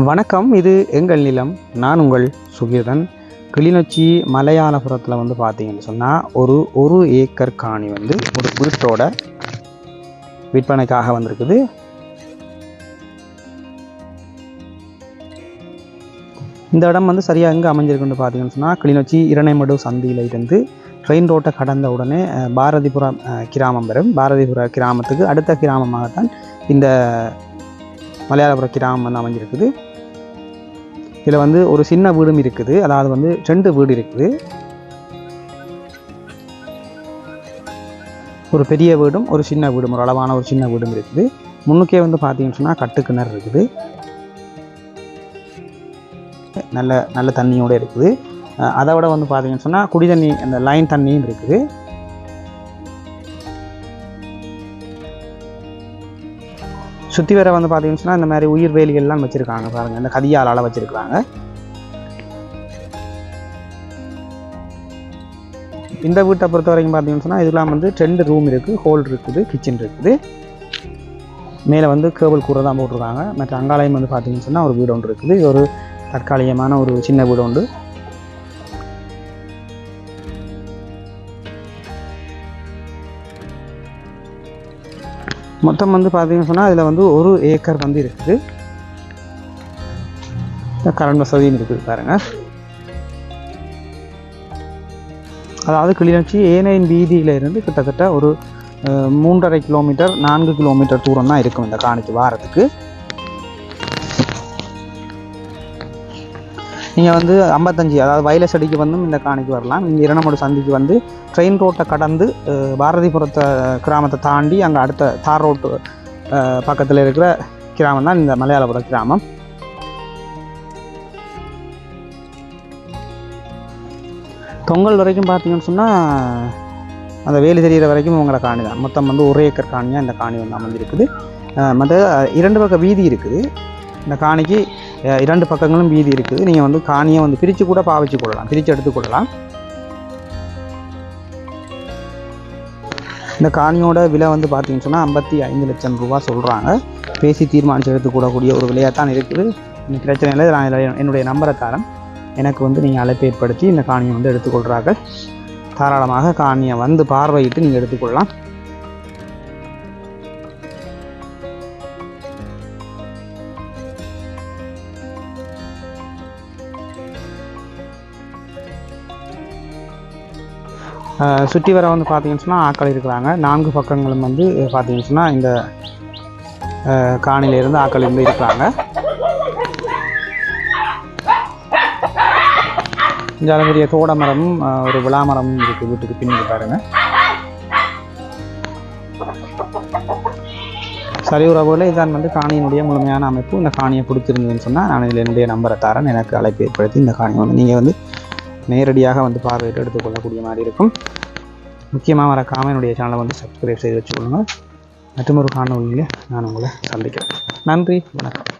வணக்கம் இது எங்கள் நிலம். நான் உங்கள் சுகீர்தன் கிளிநொச்சி மலையாளபுரத்தில் வந்து பார்த்தீங்கன்னு சொன்னால் ஒரு ஒரு ஏக்கர் காணி வந்து ஒரு வீட்டோட விற்பனைக்காக வந்திருக்குது. இந்த இடம் வந்து சரியாக எங்கே அமைஞ்சிருக்குன்னு பார்த்தீங்கன்னு சொன்னால் கிளிநொச்சி இரணைமடு சந்தியில் இருந்து ட்ரெயின் ரோட்டை கடந்த உடனே பாரதிபுரம் கிராமம் வரும். பாரதிபுர கிராமத்துக்கு அடுத்த கிராமமாகத்தான் இந்த மலையாளபுர கிராமம் வந்து அமைஞ்சிருக்குது. இதில் வந்து ஒரு சின்ன வீடும் இருக்குது. அதாவது வந்து ரெண்டு வீடு இருக்குது. ஒரு பெரிய வீடும் ஒரு சின்ன வீடும் ஒரு அளவான ஒரு சின்ன வீடும் இருக்குது. முன்னுக்கே வந்து பார்த்தீங்கன்னு சொன்னால் கட்டுக்கிணறு இருக்குது. நல்ல நல்ல தண்ணியோடு இருக்குது. அதை விட வந்து பார்த்தீங்கன்னு சொன்னால் குடி தண்ணி அந்த லைன் தண்ணியும் இருக்குது. சுற்றி வர வந்து பார்த்தீங்கன்னா இந்த மாதிரி உயிர் வேலிகள்லாம் வச்சுருக்காங்க பாருங்கள் இந்த கதியாலால் வச்சுருக்காங்க இந்த வீட்டை பொறுத்த வரைக்கும் பார்த்தீங்கன்னு சொன்னால் இதெல்லாம் வந்து ரெண்டு ரூம் இருக்குது ஹோல் இருக்குது கிச்சன் இருக்குது. மேலே வந்து கேபிள் கூரை தான் போட்டிருக்காங்க. மற்ற அங்காலயம் வந்து பார்த்தீங்கன்னு சொன்னால் ஒரு வீடு ஒன்று இருக்குது. இது ஒரு தற்காலிகமான ஒரு சின்ன வீடு உண்டு மொத்தம் வந்து பார்த்தீங்கன்னு சொன்னால் இதில் வந்து ஒரு ஏக்கர் வந்து இருக்குது. கரண்ட் வசதியும் இருக்குது பாருங்க. அதாவது கிளிநொச்சி ஏனையின் வீதியில இருந்து கிட்டத்தட்ட ஒரு மூன்றரை கிலோமீட்டர் நான்கு கிலோமீட்டர் தூரம் தான் இருக்கும் இந்த காணிக்கு வாரத்துக்கு. நீங்கள் வந்து ஐம்பத்தஞ்சு அதாவது வயலஸ் அடிக்கு வந்தும் இந்த காணிக்கு வரலாம். இங்கே இரணமடு சந்திக்கு வந்து ட்ரெயின் ரோட்டை கடந்து பாரதிபுரத்தை கிராமத்தை தாண்டி அங்கே அடுத்த தார் ரோட்டு பக்கத்தில் இருக்கிற கிராமம் தான் இந்த மலையாளபுர கிராமம். பொங்கல் வரைக்கும் பார்த்தீங்கன்னு சொன்னால் அந்த வேலி தெரிகிற வரைக்கும் உங்களை காணி தான். மொத்தம் வந்து ஒரு ஏக்கர் காணியாக இந்த காணி வந்து அமைஞ்சிருக்குது மற்ற இரண்டு பக்கம் வீதி இருக்குது. இந்த காணிக்கு இரண்டு பக்கங்களும் வீதி இருக்குது. நீங்கள் வந்து காணியை வந்து பிரித்து கூட பாவிச்சு கொள்ளலாம். பிரித்து எடுத்துக்கொள்ளலாம் இந்த காணியோட விலை வந்து பார்த்தீங்கன்னு சொன்னால் ஐம்பத்தி ஐந்து லட்சம் ரூபா சொல்கிறாங்க பேசி தீர்மானித்து எடுத்துக்கூடக்கூடிய ஒரு விலையாக தான் இருக்குது. இந்த பிரச்சனை இல்லை நான் இதில் என்னுடைய நம்பரை தரேன் எனக்கு வந்து நீங்கள் அழைப்பு ஏற்படுத்தி இந்த காணியை வந்து எடுத்துக்கொள்கிறார்கள் தாராளமாக காணியை வந்து பார்வையிட்டு நீங்கள் எடுத்துக்கொள்ளலாம். சுற்றி வர வந்து பார்த்தீங்கன்னு சொன்னால் ஆக்கள் இருக்கிறாங்க. நான்கு பக்கங்களும் வந்து பார்த்தீங்கன்னு சொன்னால் இந்த காணிலிருந்து ஆக்கள் இருந்து இருக்கிறாங்க. ஜலபெரிய தோட மரமும் ஒரு விழா மரமும் இருக்குது வீட்டுக்கு பின்னாடி பாருங்க. சரி உறவுகளை இதான் வந்து காணியினுடைய முழுமையான அமைப்பு. இந்த காணியை பிடிச்சிருந்ததுன்னு சொன்னால் நான் இதில் என்னுடைய நம்பரை தரேன். எனக்கு அழைப்பு ஏற்படுத்தி இந்த காணியை வந்து நீங்கள் வந்து நேரடியாக வந்து பார்வையிட்டு எடுத்துக்கொள்ளக்கூடிய மாதிரி இருக்கும். முக்கியமாக வர என்னுடைய சேனலை வந்து சப்ஸ்கிரைப் செய்து வச்சுக்கொள்ளுங்கள் மற்றும் ஒரு காணொலியில் நான் உங்களை சந்திக்கிறேன். நன்றி வணக்கம்.